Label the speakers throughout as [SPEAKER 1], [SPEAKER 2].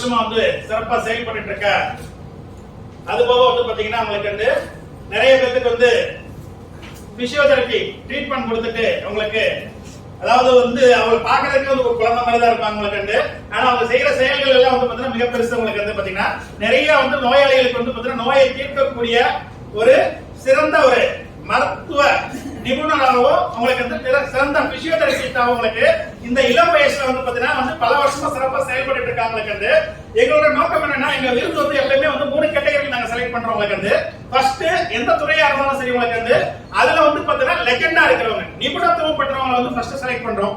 [SPEAKER 1] வருஷமா வந்து சிறப்பா செயல்பட்டு இருக்க. அது போக வந்து பாத்தீங்கன்னா உங்களுக்கு வந்து நிறைய பேருக்கு வந்து பிசியோதெரபி ட்ரீட்மெண்ட் கொடுத்துட்டு உங்களுக்கு அதாவது வந்து அவங்க பாக்குறதுக்கு வந்து ஒரு குழந்தை மாதிரி தான் இருப்பாங்க உங்களுக்கு வந்து. ஆனா அவங்க செய்யற செயல்கள் எல்லாம் வந்து பாத்தீங்கன்னா மிக பெருசு உங்களுக்கு வந்து பாத்தீங்கன்னா நிறைய வந்து நோயாளிகளுக்கு வந்து பாத்தீங்கன்னா நோயை தீர்க்கக்கூடிய ஒரு சிறந்த ஒரு மருத்துவ நிபுணராகவோ உங்களுக்கு வந்து சிறந்த பிசியோதெரபிஸ்டாகவும் உங்களுக்கு இந்த இளம் வயசுல வந்து பாத்தீங்கன்னா வந்து பல வருஷமா சிறப்பா செயல்பட்டு இருக்காங்களுக்கு வந்து. எங்களோட நோக்கம் என்னன்னா எங்க விருது வந்து எப்பயுமே வந்து மூணு கேட்டகரி நாங்க செலக்ட் பண்றோம் உங்களுக்கு வந்து. ஃபர்ஸ்ட் எந்த துறையா இருந்தாலும் சரி உங்களுக்கு வந்து அதுல வந்து பாத்தீங்கன்னா லெஜெண்டா இருக்கிறவங்க நிபுணத்துவம் பண்றவங்களை வந்து ஃபர்ஸ்ட் செலக்ட் பண்றோம்.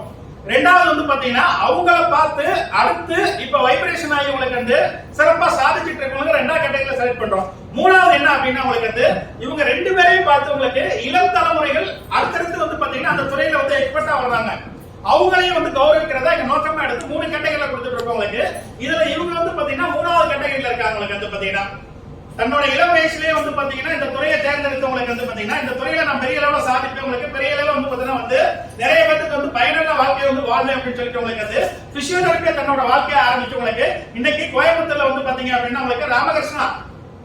[SPEAKER 1] ரெண்டாவது வந்து பாத்தீங்கன்னா அவங்கள பார்த்து அடுத்து இப்ப வைப்ரேஷன் ஆகி உங்களுக்கு வந்து சிறப்பா சாதிச்சிட்டு இருக்கவங்க ரெண்டாவது கேட்டகரியில செலக்ட் பண்றோம். மூணாவது என்ன அப்படின்னா உங்களுக்கு வந்து இவங்க ரெண்டு பேரையும் பார்த்து உங்களுக்கு இளம் தலைமுறைகள் அடுத்தடுத்து வந்து பாத்தீங்கன்னா அந்த துறையில வந்து எக்ஸ்பர்ட்டா வர்றாங்க. அவங்களையும் வந்து கௌரவிக்கிறதா எங்க நோக்கமா எடுத்து மூணு கேட்டகரியில கொடுத்துட்டு இருக்கோம் உங்களுக்கு. இதுல இவங்க வந்து பாத்தீங்கன்னா மூணாவது கேட்டகரியில இருக்காங்க உங்களுக்கு வந்து பாத்தீங்கன்னா. தன்னோட இளம் வயசுலயே வந்து பாத்தீங்கன்னா இந்த துறையை தேர்ந்தெடுத்தவங்களுக்கு வந்து பாத்தீங்கன்னா இந்த துறையில நான் பெரிய அளவுல சாதிப்பேன். உங்களுக்கு பெரிய அளவுல வந்து பாத்தீங்கன்னா வந்து நிறைய பேருக்கு வந்து பயனுள்ள வாழ்வேன் அப்படின்னு சொல்லிட்டு உங்களுக்கு வந்து பிசியோதெரபியை தன்னோட வாழ்க்கையை ஆரம்பிச்சவங்களுக்கு இன்னைக்கு கோயம்புத்தூர்ல வந்து பாத்தீங்க அப்படின்னா உங்களுக்கு ராமகிருஷ்ணா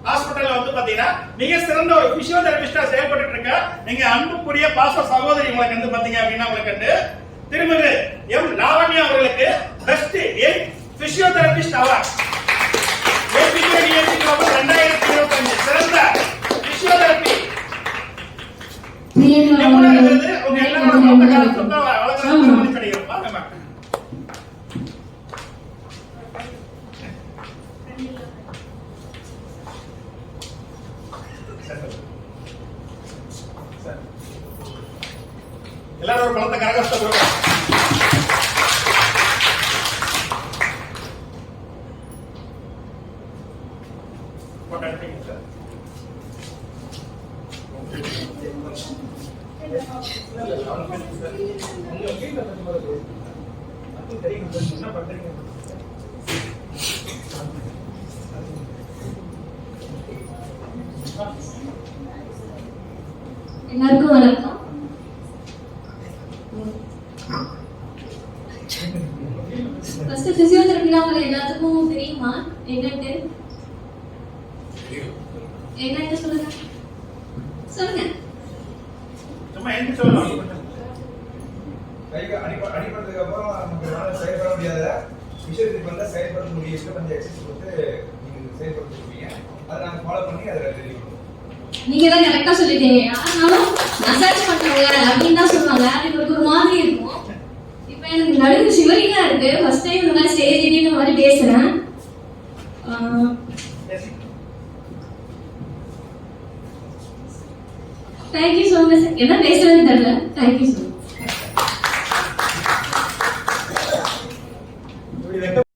[SPEAKER 1] ஹாஸ்பிட்டல்ல வந்து பாத்தீங்கன்னா மிக சிறந்த ஒரு பிசியோதெரபிஸ்டா செயல்பட்டு இருக்க நீங்க அன்புக்குரிய பாச சகோதரி உங்களுக்கு வந்து பாத்தீங்க அப்படின்னா உங்களுக்கு வந்து திருமிகு எம் லாவண்யா அவர்களுக்கு பெஸ்ட் எயிட் பிசியோதெரபிஸ்ட் அவார்ட் ரெண்டாயிரத்தி இருபத்தஞ்சு. சிறந்த பிசியோதெரபி நிபுணர் உங்க எல்லாரோட எல்லாரும் ஒரு பழத்தை கரகஸ்த என்ன பண்றீங்க
[SPEAKER 2] எல்லாருக்கும் வணக்கம். ஃபர்ஸ்ட் பிசியோதெரபினா உங்க எல்லாத்துக்கும் தெரியுமா? என்னன்ட்டு? என்னன்னு சொல்லுங்க. சொல்லுங்க.
[SPEAKER 1] சும்மா எழுந்து சொல்லலாம்?
[SPEAKER 3] கைக்கு அடிப- அடிபட்டதுக்கு அப்புறம் நமக்கு செயல்பட முடியாத விஷயத்துக்கு வந்து செயல்பட முடியும் கொஞ்சம் எக்ஸசைஸ் கொடுத்து செயல்படுத்திருக்கீங்க அதை நாங்கள் ஃபாலோ பண்ணி அதில் தெரியும்
[SPEAKER 2] நீங்க தான் கரெக்டா சொல்லிட்டீங்க. யாருனாலும் மசாஜ் பண்றவங்க அப்படின்னு தான் சொல்லுவாங்க. இவங்களுக்கு ஒரு மாதிரி இருக்கும். இப்போ எனக்கு நடுவு சிவரிங்களா இருக்கு. ஃபர்ஸ்ட் டைம் இந்த மாதிரி ஸ்டேஜ் இந்த மாதிரி பேசுறேன். தேங்க்யூ ஸோ மச் என்ன பேசுறதுன்னு தெரியல. Thank you so much